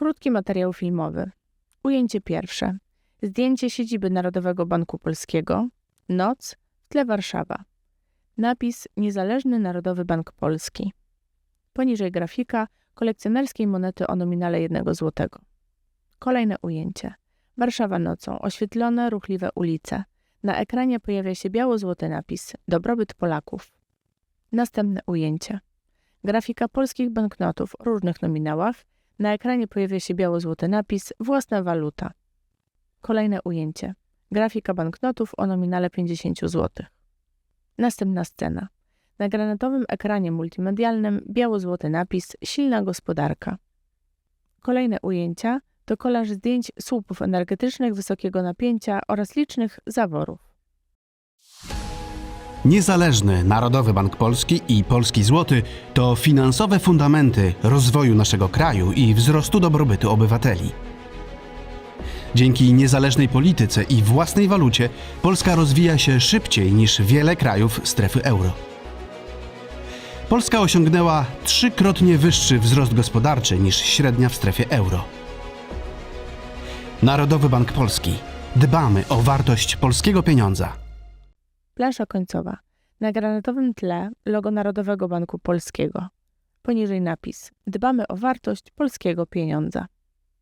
Krótki materiał filmowy. Ujęcie pierwsze. Zdjęcie siedziby Narodowego Banku Polskiego. Noc. W tle Warszawa. Napis Niezależny Narodowy Bank Polski. Poniżej grafika kolekcjonerskiej monety o nominale 1 złotego. Kolejne ujęcie. Warszawa nocą. Oświetlone, ruchliwe ulice. Na ekranie pojawia się biało-złoty napis Dobrobyt Polaków. Następne ujęcie. Grafika polskich banknotów o różnych nominałach. Na ekranie pojawia się biało-złoty napis Własna waluta. Kolejne ujęcie. Grafika banknotów o nominale 50 zł. Następna scena. Na granatowym ekranie multimedialnym biało-złoty napis Silna gospodarka. Kolejne ujęcia to kolaż zdjęć słupów energetycznych wysokiego napięcia oraz licznych zaworów. Niezależny Narodowy Bank Polski i Polski Złoty to finansowe fundamenty rozwoju naszego kraju i wzrostu dobrobytu obywateli. Dzięki niezależnej polityce i własnej walucie Polska rozwija się szybciej niż wiele krajów strefy euro. Polska osiągnęła trzykrotnie wyższy wzrost gospodarczy niż średnia w strefie euro. Narodowy Bank Polski. Dbamy o wartość polskiego pieniądza. Plansza końcowa. Na granatowym tle logo Narodowego Banku Polskiego. Poniżej napis Dbamy o wartość polskiego pieniądza.